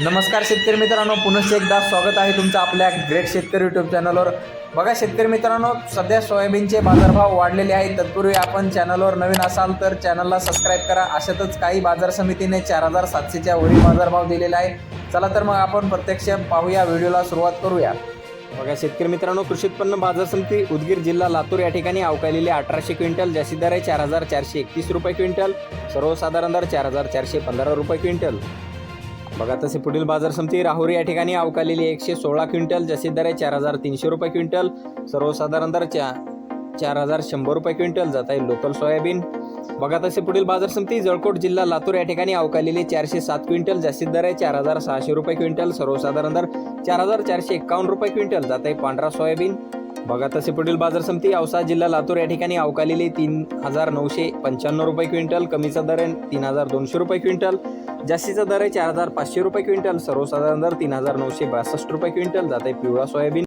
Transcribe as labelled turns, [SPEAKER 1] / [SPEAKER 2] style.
[SPEAKER 1] नमस्कार शेतकरी मित्रांनो पुनश्च एकदा स्वागत आहे तुमचं आपल्या ग्रेट शेतकरी यूट्यूब चॅनलवर बघा शेतकरी मित्रांनो सध्या सोयाबीनचे बाजारभाव वाढलेले आहेत. तत्पूर्वी आपण चॅनलवर नवीन असाल तर चॅनलला सबस्क्राईब करा. अशातच काही बाजार समितीने चार हजार सातशेच्या वरील बाजारभाव दिलेला आहे. चला तर मग आपण प्रत्यक्ष पाहूया व्हिडिओला सुरुवात करूया. बघा शेतकरी मित्रांनो कृषी उत्पन्न बाजार समिती उदगीर जिल्हा लातूर या ठिकाणी अवकालेले अठराशे क्विंटल जास्तीत दर आहे चार हजार चारशे एकतीस रुपये क्विंटल सर्वसाधारण दर चार हजार चारशे पंधरा रुपये क्विंटल. बघा तसे पुढील बाजार समिती राहुरी या ठिकाणी अवकालेली एकशे सोळा क्विंटल जास्तीत दर आहे चार हजार तीनशे रुपये क्विंटल सर्वसाधारण दर चा चार हजार शंभर रुपये क्विंटल जात आहे लोकल सोयाबीन. बघा तसे पुढील बाजार समिती जळकोट जिल्हा लातूर या ठिकाणी अवकालेली चारशे सात क्विंटल जास्तीत दर आहे चार हजार सहाशे रुपये क्विंटल सर्वसाधारण दर चार हजार चारशे एक्कावन्न रुपये क्विंटल जात आहे पांढरा सोयाबीन. बघा तसे पुढील बाजार समिती औसा जिल्हा लातूर या ठिकाणी अवकालेली तीन हजार नऊशे पंच्याण्णव रुपये क्विंटल कमीचा दर आहे तीन हजार दोनशे रुपये क्विंटल जास्तीचा दर आहे चार हजार पाचशे रुपये क्विंटल सर्वसाधारण दर तीन हजार नऊशे बासष्ट रुपये क्विंटल जात आहे पिवळा सोयाबीन.